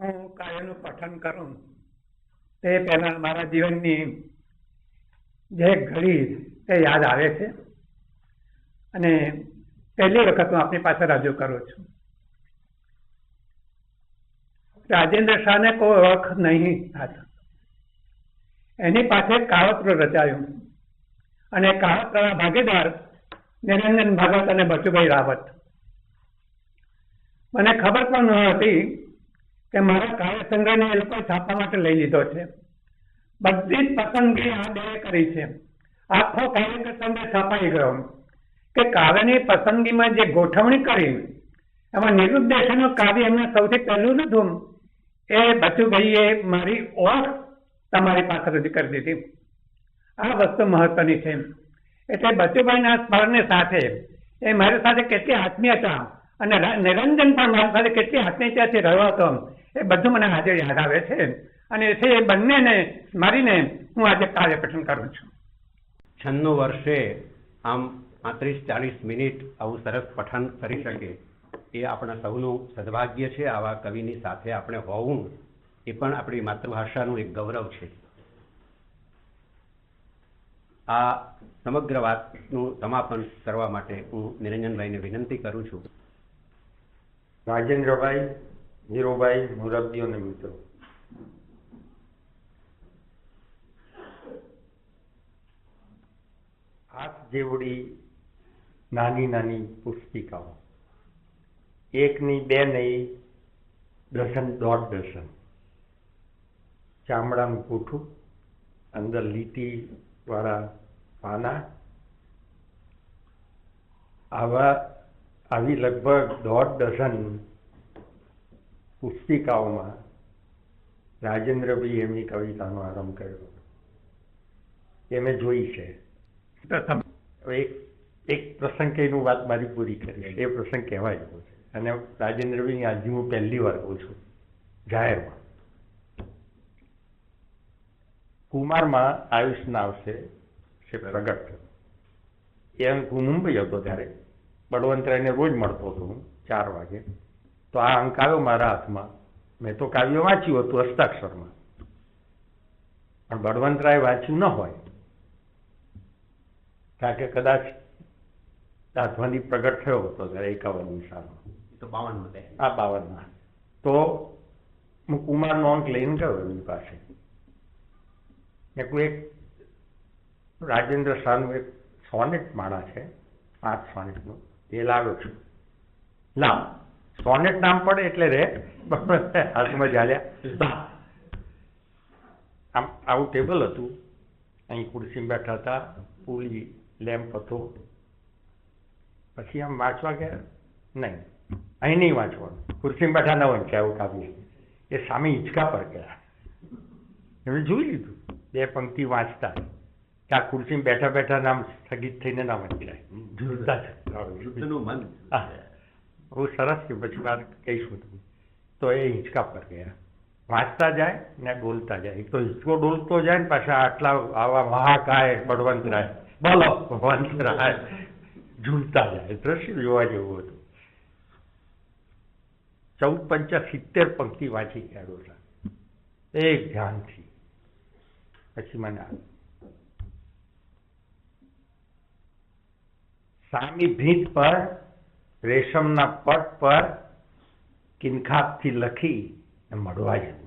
હું કાવ્યનું પઠન કરું, તે પહેલા મારા જીવનની જે ઘડી તે યાદ આવે છે. અને પહેલી વખત હું આપની પાસે રજૂ કરું છું. રાજેન્દ્ર શાહને કોઈ ઓળખ નહીં હતા. એની પાસે કાવતરું રચાયું અને કાવતરાના ભાગીદાર નિરંજન ભગત અને બચુભાઈ રાવત. મને ખબર પણ ન હતી કે મારા કાર્યસંગ્રહને એ લોકો છાપવા માટે લઈ લીધો છે. બધી જ પસંદગી આ બે કરી છે. આખો કાવ્ય સંગ્રહ છપાઈ ગયો કે કાવ્યની પસંદગીમાં જે ગોઠવણી કરી, એમાં નિરુદ્દેશનનું કાવ્ય એમને સૌથી પહેલું લીધું. એ બચુભાઈએ મારી ઓળખ તમારી પાસે રજૂ કરી દીધી. આ વસ્તુ મહત્વની છે. એટલે બચુભાઈના સ્મરણની સાથે એ મારી સાથે કેટલી આત્મીયતા અને નિરંજન પણ મારી સાથે કેટલી આત્મીયતાથી રહ્યો હતો. એ બધું મને આજે યાદ આવે છે. અને છે એ બંનેને મારીને હું આજે કાર્ય પઠન કરું છું. છન્નું વર્ષે આમ પાંત્રીસ ચાલીસ મિનિટ આવું સરસ પઠન કરી શકે એ આપણા સૌનું સદભાગ્ય છે. આવા કવિની સાથે આપણે હોવું એ પણ આપણી માતૃભાષાનું એક ગૌરવ છે. આ સમગ્ર વાતનું સમાપન કરવા માટે હું નિરંજનભાઈને વિનંતી કરું છું. રાજેન્દ્રભાઈ હીરોભાઈ મુરબ્બી અને મિત્રો. હાથ જેવડી નાની નાની પુસ્તિકાઓ. એકની બે નહીં દર્શન દોઢ ડઝન ચામડાનું કોઠું, અંદર લીટી વાળા પાના. આવા આવી લગભગ દોઢ ડઝન પુસ્તિકાઓમાં રાજેન્દ્રભાઈ એમની કવિતાનો આરંભ કર્યો. એ મેં જોઈ છે. એક એક પ્રસંગ કહીને વાત મારી પૂરી કરી એ પ્રસંગ કહેવા જેવો છે. અને રાજેન્દ્રભાઈની આજે હું પહેલી વાર કહું છું. જાહેરમાં. કુમારમાં આયુષ્યના આવશે છે પ્રગટ થયો. એ હું મુંબઈ હતો ત્યારે. બળવંતરાયને રોજ મળતો હતો હું ચાર વાગે. તો આ અંક આવ્યો મારા હાથમાં. મેં તો કાવ્ય વાંચ્યું હતું હસ્તાક્ષરમાં. પણ બળવંતરાય વાંચ્યું ન હોય. કારણ કે કદાચ દાસવાની પ્રગટ થયો હતો ત્યારે એકાવનમી સાલમાં. તો બાવન મતે આ બાવનમાં. તો હું કુમારનો અંક લઈને ગયો એમની પાસે. કોઈ એક રાજેન્દ્ર શાહનું એક સોનેટ માળા છે પાંચ સોનેટનું. એ લાવ્યો છું. ના સોનેટ નામ પડે એટલે રે. હાથમાં ઝાલ્યા. આમ આવું ટેબલ હતું. અહીં ખુરશીમાં બેઠા હતા. પૂલી, લેમ્પ હતો. પછી આમ વાંચવા ગયા? નહીં. અહીં નહીં વાંચવાનું. ખુરશીમાં બેઠા ન વાંચ્યા એવું કાવ્ય. એ સામે હિંચકા પર ગયા. એમણે જોઈ લીધું. બે પંક્તિ વાંચતા. કે આ ખુરશી બેઠા બેઠા નામ સ્થગિત થઈને ના વંચાય બહુ સરસ છે પછી વાત કહીશું તમને તો એ હિંચકા પર ગયા વાંચતા જાય ને બોલતા જાય તો હિંચકો ડોલતો જાય ને પાછા આટલા આવા મહાકાય બળવંતરાય બોલો બળવંતરાય ઝૂલતા જાય દ્રશ્ય જોવા જેવું હતું ચૌદ પંચા સિત્તેર પંક્તિ વાંચી ગયા ડોલા એક ધ્યાનથી પછી મને આ સામી ભીંત પર રેશમના પટ પર કિનખાબથી લખી મળવા જવું.